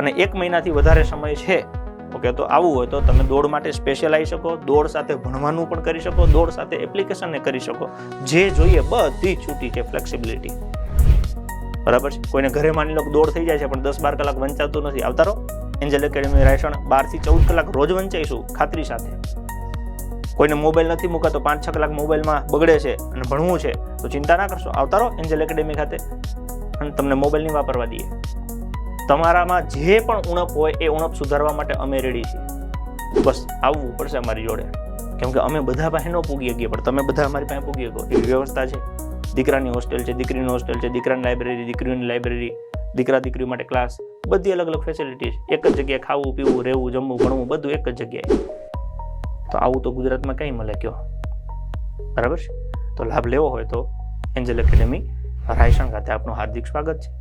અને એક મહિનાથી વધારે સમય છે, ઓકે, તો આવવું હોય તો તમે દોડ માટે સ્પેશિયલ આવી શકો, દોડ સાથે ભણવાનું પણ કરી શકો, દોડ સાથે એપ્લિકેશનને કરી શકો. જે જોઈએ બધી છૂટી છે ફ્લેક્સિબિલિટી બરાબર છે? કોઈને ઘરે માની લો દોડ થઈ જાય છે, પણ દસ બાર કલાક વંચાતું નથી. આવતા રહો. એન્જલ એકેડમી રાયસણ બારથી ચૌદ કલાક રોજ વંચાઈશું, ખાતરી સાથે. કોઈને મોબાઈલ નથી મુકાતો પાંચ છ કલાક મોબાઈલમાં બગડે છે અને ભણવું છે, તો ચિંતા ના કરશો. આવતા રહો એન્જલ એકેડમી ખાતે. અને તમને મોબાઈલ નહીં વાપરવા દઈએ. તમારામાં જે પણ ઉણપ હોય એ ઉણપ સુધારવા માટે અમે રેડી છીએ. બસ, આવવું પડશે અમારી જોડે. કેમ કે અમે બધા પાસે ન પૂગી શકીએ, પણ તમે બધા અમારી પાસે પૂગી શકો. એવી વ્યવસ્થા છે. દીકરાની હોસ્ટેલ છે, દીકરીની હોસ્ટેલ છે, દીકરાની લાઇબ્રેરી દીકરીની લાઇબ્રેરી દીકરા દીકરી માટે ક્લાસ બધી અલગ અલગ ફેસિલિટી છે એક જ જગ્યાએ ખાવું, પીવું, રહેવું, જમવું, ભણવું, બધું એક જ જગ્યાએ. તો આવું તો ગુજરાતમાં કંઈ મળે કયો? બરાબર છે? તો લાભ લેવો હોય તો એન્જલ એકેડેમી રાયસણ ખાતે આપનું હાર્દિક સ્વાગત છે.